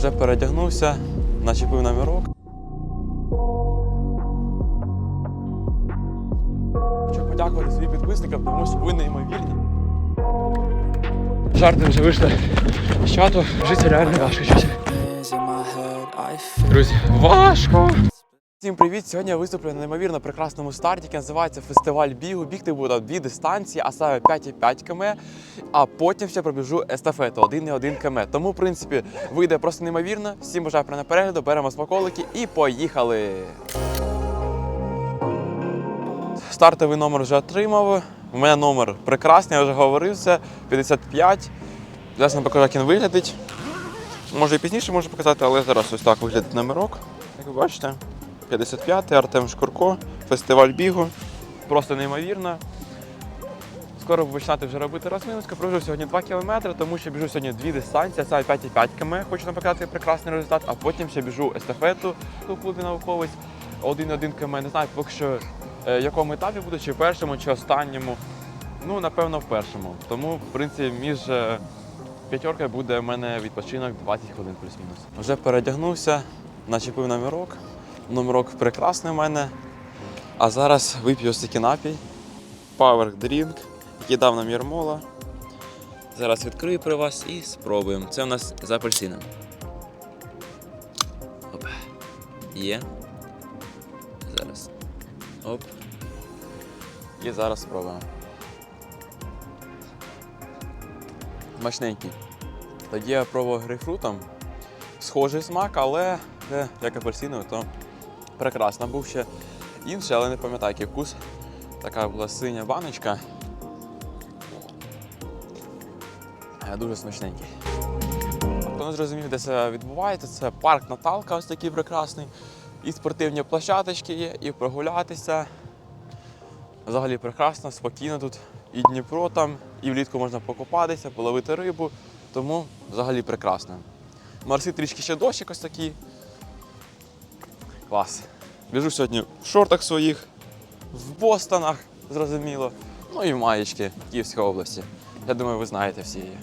Вже передягнувся, начепив номерок. Хочу подякувати своїм підписникам, тому що ви неймовірні. Жарти вже вийшли з чату, життя реально важко Друзі, важко! Всім привіт! Сьогодні я виступлю на неймовірно прекрасному старті, який називається фестиваль бігу. Бігти буде дві дистанції, а саме 5,5 км, а потім ще пробіжу естафету 1,1 км. Тому, в принципі, вийде просто неймовірно. Всім бажаю приємного перегляду, беремо смаколики і поїхали! Стартовий номер вже отримав. У мене номер прекрасний, я вже говорив це. 55. Зараз вам покажу, як він виглядить. Може і пізніше можу показати, але зараз ось так виглядає номерок. Як ви бачите, 55-й Артем Шкурко, фестиваль бігу. Просто неймовірно. Скоро починати вже робити розминочку. Прожив сьогодні 2 кілометри, тому що біжу сьогодні дві дистанції, це 5,5 км. Хочу вам показати прекрасний результат, а потім ще біжу естафету у клубі науковець 1,1 км. Не знаю поки що е, в якому етапі буду, чи в першому, чи останньому. Ну, напевно, в першому. Тому, в принципі, між е, п'ятеркою буде в мене відпочинок 20 хвилин плюс-мінус. Вже передягнувся, начепив номерок. Номерок прекрасний в мене. А зараз вип'ю ось такий напій. Power Drink, який дав нам Єрмола. Зараз відкрию при вас і спробуємо. Це у нас з апельсином. Оп. Є. Зараз. Оп. І зараз спробуємо. Смачненький. Тоді я пробував грейпфрутом. Схожий смак, але е, як апельсиновий, то прекрасно. Був ще інший, але не пам'ятаю, який вкус. Така була синя баночка. Е, Дуже смачненький. Хто не зрозумів, де це відбувається, це парк Наталка, ось такий прекрасний. І спортивні площадочки є, і прогулятися. Взагалі прекрасно, спокійно тут. І Дніпро там, і влітку можна покупатися, половити рибу. Тому взагалі прекрасно. Марси трішки ще дощик ось такий. Клас. Біжу сьогодні в шортах своїх, в Бостонах, зрозуміло. Ну і в маєчки Київської області. Я думаю, ви знаєте всі її.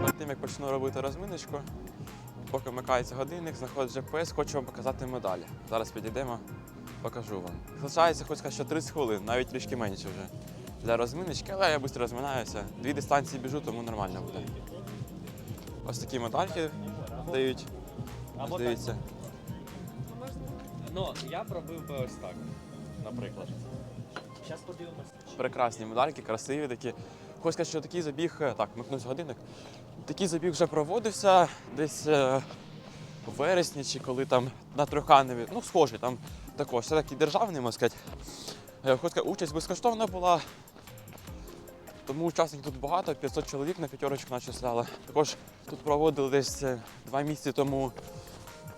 Перед тим як почну робити розминочку, поки вмикається годинник, знаходить GPS, хочу вам показати медалі. Зараз підійдемо, покажу вам. Залишається, хоч що 30 хвилин, навіть трішки менше вже для розминочки, але я швидко розминаюся. Дві дистанції біжу, тому нормально буде. Ось такі медальки дають. Ось дивіться. Ну, я пробив би ось так, наприклад. Зараз подивимося. Прекрасні медальки, красиві такі. Хочу сказати, що такий забіг, е, так, микнувся годинник. Такий забіг вже проводився десь е, в вересні чи коли там на Труханові. Ну, схожий там також. Це такий державний, можна сказати. Е, Хочу сказати, участь безкоштовна була. Тому учасників тут багато, 500 чоловік на п'ятерочку наче начисляли. Також тут проводили десь е, два місяці тому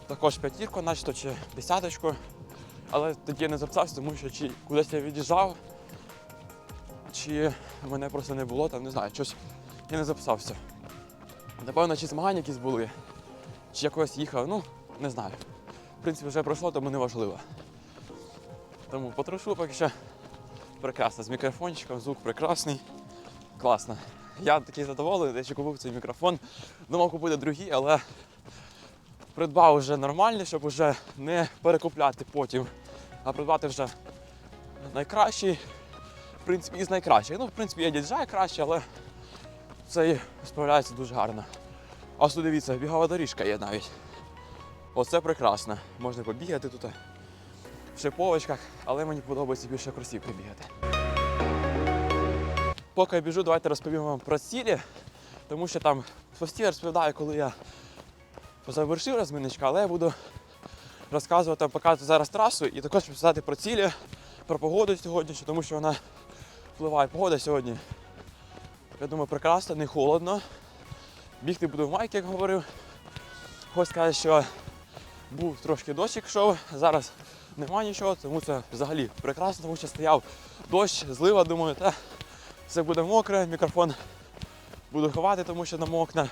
також п'ятірку, начебто чи десяточку. Але тоді я не записався, тому що чи кудись я від'їжджав, чи мене просто не було, там не знаю, щось я не записався. Напевно, чи змагання якісь були, чи якось їхав, ну, не знаю. В принципі, вже пройшло, тому не важливо. Тому потрошу поки що прекрасно. З мікрофончиком, звук прекрасний. Класно. Я такий задоволений, що купив цей мікрофон. Думав купити другий, але придбав вже нормальний, щоб вже не перекупляти потім, а придбати вже найкращий, в принципі, із найкращих. Ну, в принципі, є DJI краще, але цей справляється дуже гарно. А ось дивіться, бігова доріжка є навіть. Оце прекрасно. Можна побігати тут в шиповочках, але мені подобається більше кросівки бігати. Поки я біжу, давайте розповім вам про цілі, тому що там постійно розповідаю, коли я завершив розминочку, але я буду розказувати, показувати зараз трасу і також розповідати про цілі, про погоду сьогодні, тому що вона впливає. Погода сьогодні, я думаю, прекрасна, не холодно. Бігти буду в майки, як говорив. Хочу сказати, що був трошки дощик йшов, зараз немає нічого, тому це взагалі прекрасно, тому що стояв дощ, злива, думаю, та все буде мокре, мікрофон буду ховати, тому що намокне.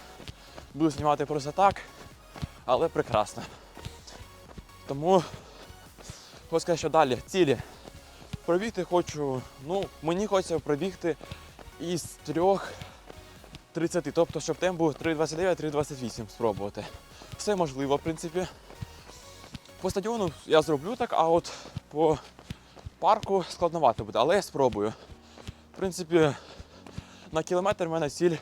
Буду знімати просто так, але прекрасно. Тому хочу сказати, що далі цілі. Пробігти хочу, ну, мені хочеться пробігти із трьох 30, тобто, щоб темп був 3,29-3,28 спробувати. Все можливо, в принципі. По стадіону я зроблю так, а от по парку складновато буде, але я спробую. В принципі, на кілометр в мене ціль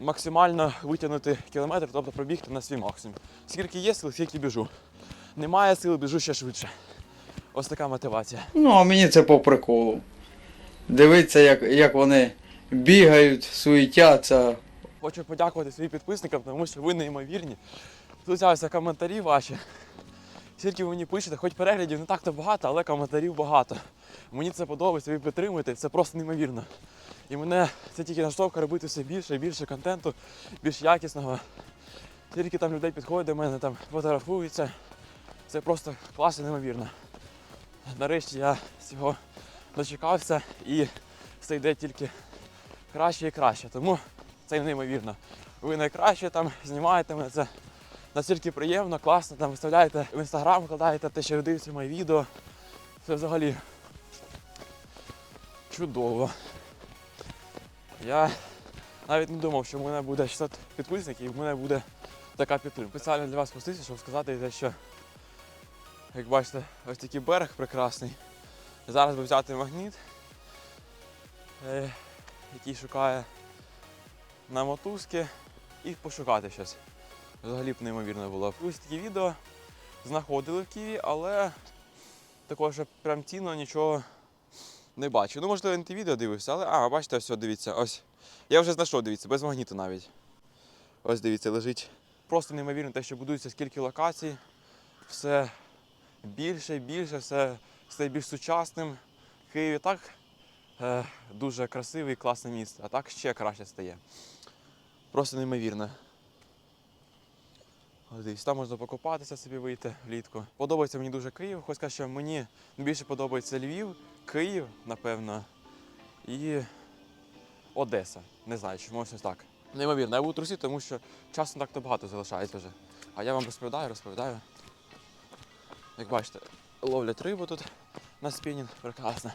максимально витягнути кілометр, тобто пробігти на свій максимум. Скільки є сил, скільки біжу. Немає сил, біжу ще швидше. Ось така мотивація. Ну, а мені це по приколу. Дивитися, як, як вони бігають, суетяться. Хочу подякувати своїм підписникам, тому що ви неймовірні. Тут ось коментарі ваші. Скільки ви мені пишете, хоч переглядів не так-то багато, але коментарів багато. Мені це подобається, ви підтримуєте, це просто неймовірно. І мене це тільки наштовхує робити все більше і більше контенту, більш якісного. Тільки там людей підходять до мене, там фотографуються. Це просто класно, неймовірно. Нарешті я цього дочекався і все йде тільки краще і краще. Тому це неймовірно. Ви найкраще там знімаєте мене це настільки приємно, класно, там виставляєте в інстаграм, викладаєте те, що ви дивитеся мої відео. Це взагалі чудово. Я навіть не думав, що в мене буде 600 підписників і в мене буде така підтримка. Спеціально для вас спустився, щоб сказати те, що, як бачите, ось такий берег прекрасний. Зараз би взяти магніт, е, який шукає на мотузки і пошукати щось. Взагалі б неймовірно було. Ось такі відео знаходили в Києві, але такого, що прям цінно нічого не бачу. Ну, можливо, не ті відео дивився, але а, бачите, ось, дивіться, ось. Я вже знайшов, дивіться, без магніту навіть. Ось дивіться, лежить. Просто неймовірно те, що будується скільки локацій, все більше і більше, все стає більш сучасним. В Києві так е, дуже красиве і класне місце, а так ще краще стає. Просто неймовірно. Дивіться, там можна покупатися собі вийти влітку. Подобається мені дуже Київ. Хочу сказати, що мені більше подобається Львів, Київ, напевно, і Одеса. Не знаю, чому ось так. Неймовірно, я буду трусити, тому що часу так то багато залишається вже. А я вам розповідаю, розповідаю. Як бачите, ловлять рибу тут на спінінг, прекрасно.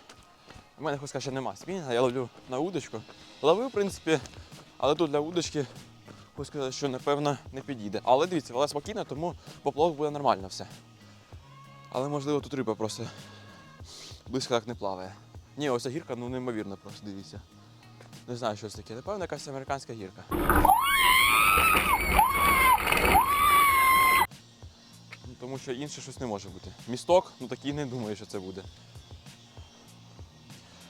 У мене хоч сказати, що нема спінінга, я ловлю на удочку. Ловив, в принципі, але тут для удочки хочу сказати, що напевно не підійде. Але дивіться, вона спокійна, тому поплавок буде нормально все. Але можливо тут риба просто близько так не плаває. Ні, ось гірка, ну неймовірно просто, дивіться. Не знаю, що це таке. Напевно, якась американська гірка. Тому що інше щось не може бути. Місток, ну такий не думаю, що це буде.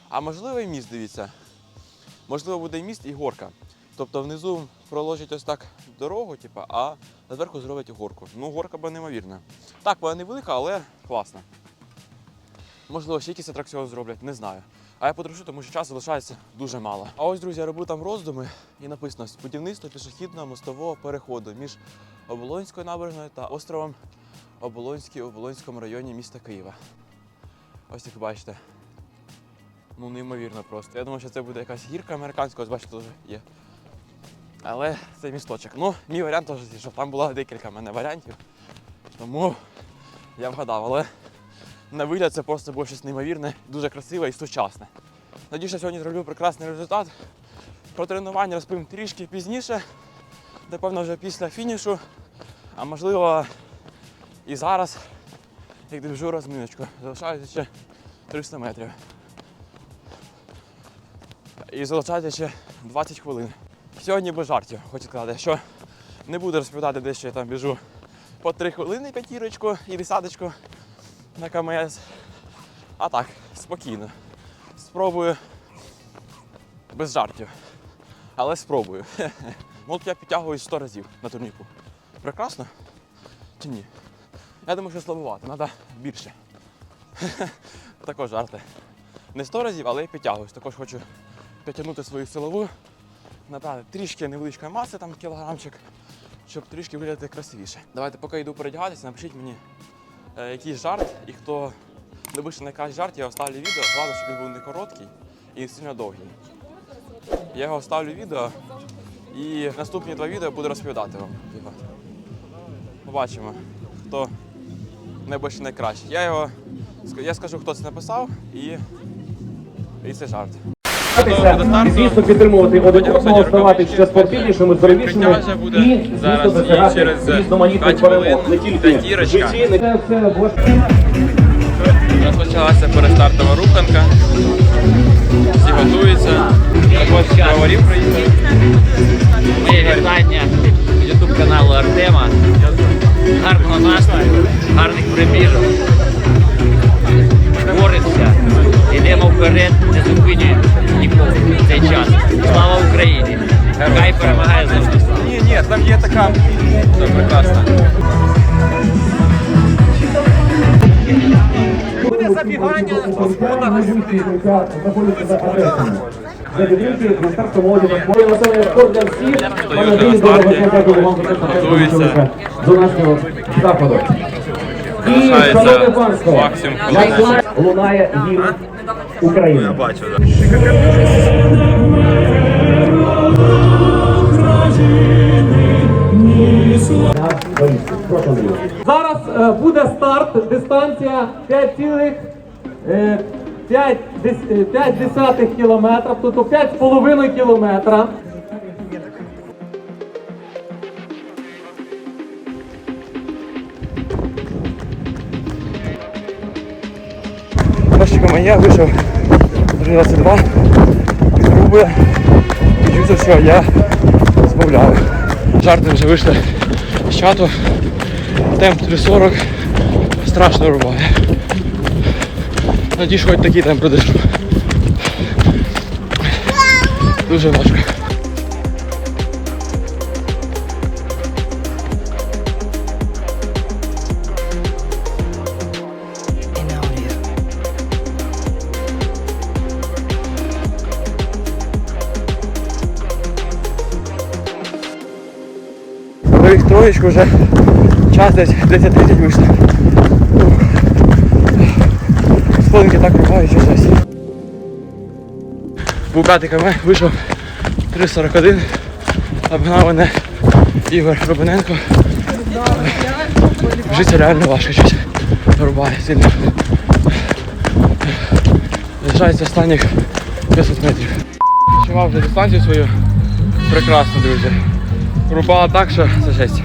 А можливо і міст, дивіться. Можливо, буде і міст і горка. Тобто внизу проложать ось так дорогу, типу, а зверху зроблять горку. Ну, горка би неймовірна. Так, вона невелика, але класна. Можливо, ще якісь атракціони зроблять, не знаю. А я подрушу, тому що часу залишається дуже мало. А ось, друзі, я робив там роздуми і написано будівництво пішохідного мостового переходу між Оболонською набережною та островом Оболонський у Оболонському районі міста Києва. Ось як бачите. Ну, неймовірно просто. Я думав, що це буде якась гірка американська, ось бачите, теж є. Але це місточок. Ну, мій варіант теж, що там було декілька в мене варіантів. Тому я вгадав, але на вигляд це просто було щось неймовірне, дуже красиве і сучасне. Надію, сьогодні зроблю прекрасний результат. Про тренування розповім трішки пізніше, напевно, вже після фінішу, а можливо і зараз, як держу розминочку. Залишається ще 300 метрів. І залишається ще 20 хвилин. Сьогодні без жартів, хочу сказати, що не буду розповідати, де ще я там біжу по 3 хвилини п'ятірочку і десяточку на КМС. А так, спокійно. Спробую без жартів. Але спробую. Ну, я підтягуюсь 100 разів на турніку. Прекрасно? Чи ні? Я думаю, що слабувати, треба більше. Також жарти. Не 100 разів, але я підтягуюсь. Також хочу підтягнути свою силову. Набрати трішки невеличкої маси, там кілограмчик, щоб трішки виглядати красивіше. Давайте, поки йду передягатися, напишіть мені е, якийсь жарт, і хто любить найкращий жарт, я оставлю відео. Головне, щоб він був не короткий і сильно довгий. Я його оставлю відео і наступні два відео буду розповідати вам. Побачимо, хто найбільше найкращий. Я його я скажу, хто це написав, і, і це жарт. І, звісно, підтримувати один одного, ставати ще спортивнішими, здоровішими буде і, звісно, зараз досягати через різноманітних 5 хвилин перемог. Не тільки в житті, не все Розпочалася перестартова руханка. Всі готуються. Також броварів приїхали. Моє вітання ютуб каналу Артема. Гарного настрою, гарних прибіжок. Йдемо вперед, не зупинюємо ніколи в цей час. Слава Україні! Хай перемагає завжди. Ні, ні, там є така. Все прекрасно. Буде забігання по сходах ви Готується. до нашого заходу. І, Залишається шановне панство, максимум лунає гімн України. бачу Андрій. Зараз е, буде старт, дистанція 5,5 кілометрів, тобто 5,5 кілометра. Моя вийшов 22 від груби. Відчувся, що я збавляю. Жарти вже вийшли з чату. Темп 3.40. Страшно рубає. Надіюсь, хоч такий темп продержу. Дуже важко. Троєчку вже час десь 10-30 вийшло. Сходинки так рухають, що жесть. Букатиками вийшов 3.41, обгнав мене Ігор Робиненко. Життя реально важко щось рубає сильно. Лишається останніх 500 метрів. Відчував вже дистанцію свою. Прекрасно, друзі. Рубала так, що це жесть.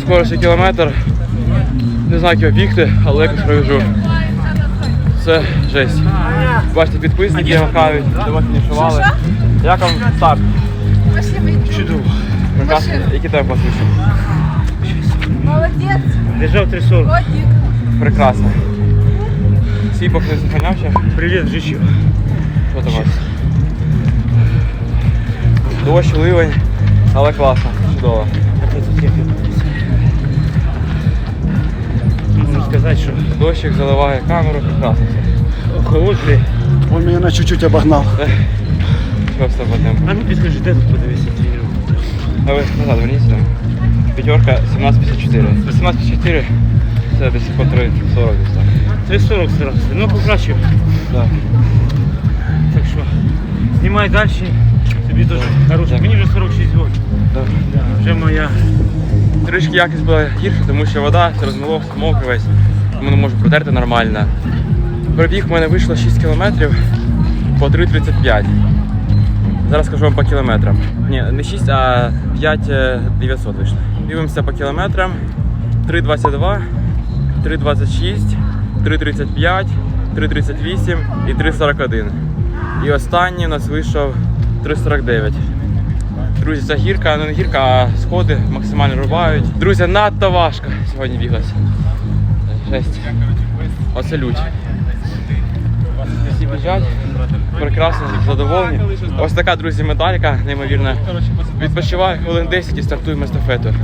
Скорості кілометр. Не знаю, як його бігти, але якось пробіжу. Це жесть. Бачите, підписники махають, до вас фінішували. Як вам старт? Чудово. Прекрасно. Які тебе посвідчили? Молодец, Держав 340. котик. Прекрасно. Сіпок не зупиняв? Привіт, Жичів. Що там у вас? Дощ, ливень, але класно, чудово. Можу сказати, що Дощик заливає камеру, прекрасно все. холодний. Он меня на чуть-чуть обогнал. Що все по темпу? А ну підкажи, де тут подивися тренування? А ви назад верніться. П'ятерка 1754. 1754 це десь по 3,40 десь так. 340 старався. Ну покращив. Да. Так що знімай далі. Тобі дуже хороше. Мені вже 46 років. Вже моя. Трішки якість була гірша, тому що вода розмило, мокрий весь, тому не можу протерти нормально. Пробіг в мене вийшло 6 кілометрів по 3,35. Зараз скажу вам по кілометрам. Ні, не 6, а 5 900 вийшло. Дивимося по кілометрам. 3,22, 3,26, 3,35, 3,38 і 3,41. І останній у нас вийшов 3,49. Друзі, це гірка, ну не гірка, а сходи максимально рубають. Друзі, надто важко сьогодні біглося. Жесть. Оце лють. Всі біжать. Прекрасно, задоволені. Ось така, друзі, медалька, неймовірна. Відпочиваю хвилин 10 і стартуємо естафету.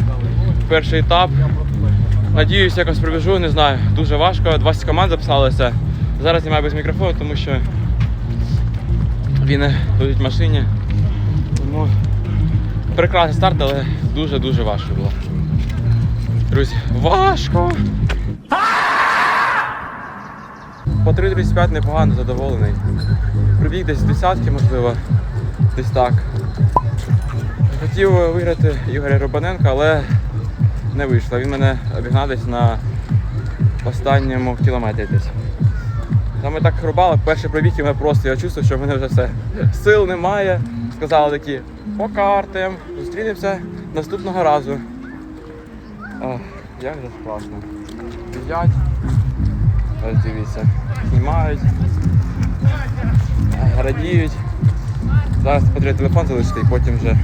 Перший етап. Надіюсь, якось пробіжу, не знаю. Дуже важко. 20 команд записалося. Зараз знімаю без мікрофону, тому що він лежить в машині. Тому прекрасний старт, але дуже-дуже важко було. Друзі, важко! По 3.35 непогано, задоволений. Прибіг десь десятки, можливо, десь так. Хотів виграти Ігоря Робаненка, але не вийшло. Він мене обігнав десь на останньому кілометрі десь. Там ми так рубали, перший пробіг і ми просто я чувствую, що в мене вже все. Сил немає. Сказали такі, пока Артем, зустрінемося наступного разу. Ах, як же класно. Їдять. Ось дивіться. Знімають. е, Радіють. Зараз потрібно телефон залишити і потім вже.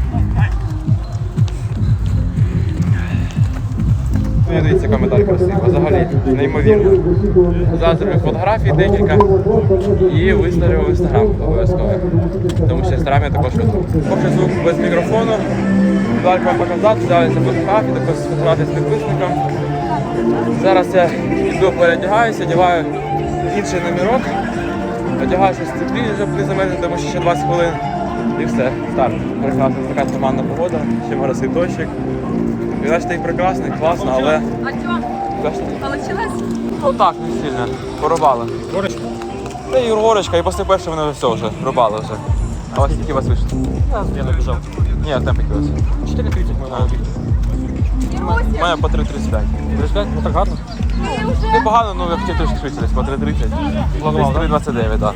Ну, Дивіться, коментар красивий. Взагалі, неймовірно. Зараз зроблю фотографії декілька і виставлю в інстаграм обов'язково. Тому що в інстаграмі я також веду. Поки звук без мікрофону. Далі вам показати, взяли за фотографії, також сфотографії з підписником. Зараз я йду передягаюся, одягаю інший номерок. Одягаю щось тепліше, щоб не замерзти, тому що ще 20 хвилин. І все, старт. Прекрасна така туманна погода, ще моросить дощик. І бачите, і прекрасний, класно, але. А Бачите, получилось? Ну так, не сильно. Порубали. Горочка. Та і горочка, і після першого вони все вже рубали вже. А у вас скільки у вас вийшло? Я добежал. Ні, темп який у вас? 4.30 ми мали бігти. У мене по 3.35. 35? Ну так гарно. Непогано, ну я хотів трішки швидше, десь по 3.30. Планував, 3.29, так.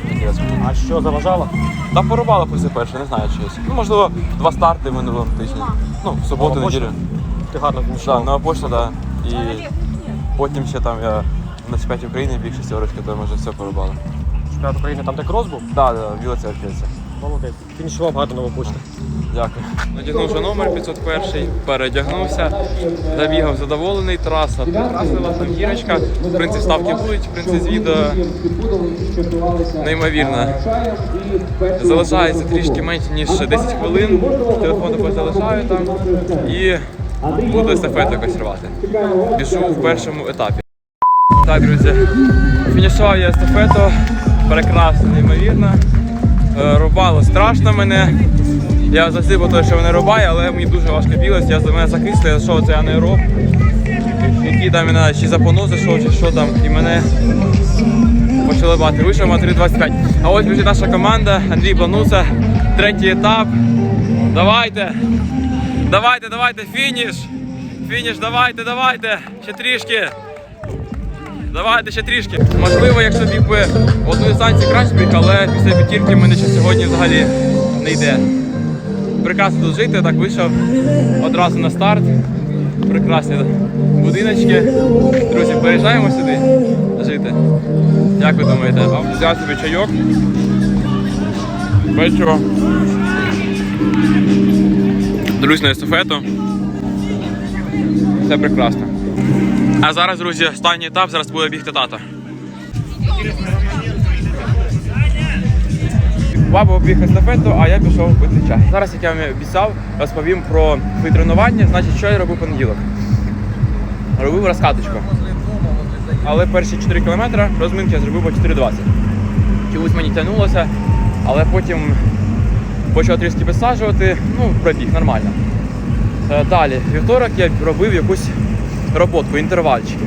А що заважало? Та порубали після першого, не знаю чогось. Ну, можливо, два старти в минулому тижні. Ну, в суботу, неділю. Ти гарно Так, фінішував. нова почта, так. І потім ще там я на чемпіонаті України біг шестерочки, то ми вже все порубали. Чемпіонат України, там де крос був? Так, так, біла церквиця. Молодець. Фінішував гарно нова почта. Дякую. Надягнув вже номер 501, передягнувся, забігав задоволений, траса прекрасна, там гірочка. В принципі, ставки будуть, в принципі, з відео неймовірно. Залишається трішки менше, ніж 10 хвилин. Телефон також залишаю там і буду естафету якось рвати. Біжу в першому етапі. Так, друзі, фінішував я естафету. Прекрасно, неймовірно. Е, Рубало страшно мене. Я засипав те, що мене рубає, але мені дуже важко білося. Я за мене закисли, я зайшов цей анаероб. Який там мене чи за понос зайшов, чи що там, і мене почали бати. Вийшов на 3.25. А ось біжить наша команда, Андрій Плануса, третій етап. Давайте! Давайте, давайте, фініш! Фініш, давайте, давайте! Ще трішки! Давайте ще трішки. Можливо, якщо біг би одну дистанцію краще біг, але після п'ятірки мене ще сьогодні взагалі не йде. Прекрасно тут жити, так вийшов одразу на старт. Прекрасні будиночки. Друзі, переїжджаємо сюди жити. Як ви думаєте? Взяв собі чайок. Печиво. Друзі на естафету. Все прекрасно. А зараз, друзі, останній етап, зараз буде бігти тато. Баба біг естафету, а я пішов пити чай. Зараз, як я вам обіцяв, розповім про свої тренування. Значить, що я робив понеділок. Робив розкаточку. Але перші 4 кілометри розминки я зробив по 4,20. Чомусь мені тягнулося, але потім почав трішки підсаджувати, ну, пробіг нормально. Е, Далі, вівторок я робив якусь роботку, інтервальчики.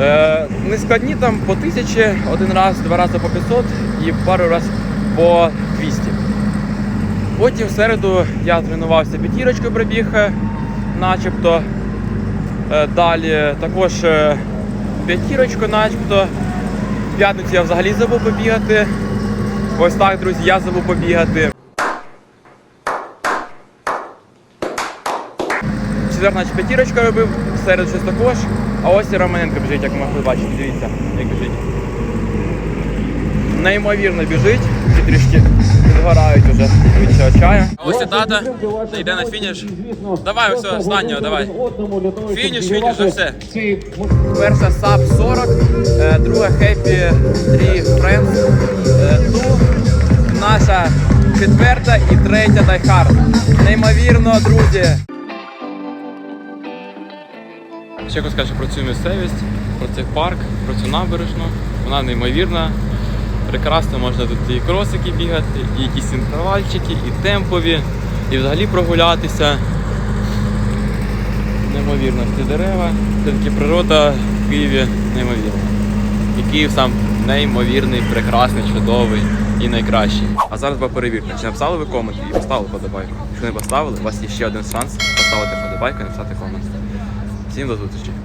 Е, не складні там по тисячі, один раз, два рази по 500 і пару раз по 200. Потім в середу я тренувався п'ятірочкою пробіг, е, начебто. Далі також п'ятірочку, начебто. В п'ятницю я взагалі забув побігати. Ось так, друзі, я забув побігати. Четвер, наче п'ятірочка робив, серед щось також. А ось і Романенко біжить, як можна бачити, дивіться, як біжить. Неймовірно біжить, всі трішки підгорають уже від цього чаю. А ось і тата йде на фініш. Давай ось останнього, давай. Фініш, фініш, вже все. Перша SAP 40, е, друга Happy 3 Friends, е, ту, наша четверта і третя Die Hard. Неймовірно, друзі. Ще якось про цю місцевість, про цей парк, про цю набережну. Вона неймовірна. Прекрасно можна тут і кросики бігати, і якісь інтервальчики, і темпові, і взагалі прогулятися. Неймовірно, ці дерева. Це таки природа в Києві неймовірна. І Київ сам неймовірний, прекрасний, чудовий і найкращий. А зараз була перевірка. Чи написали ви комент і поставили подобайку? Якщо не поставили, у вас є ще один шанс поставити подобайку і написати комент. Всім до зустрічі!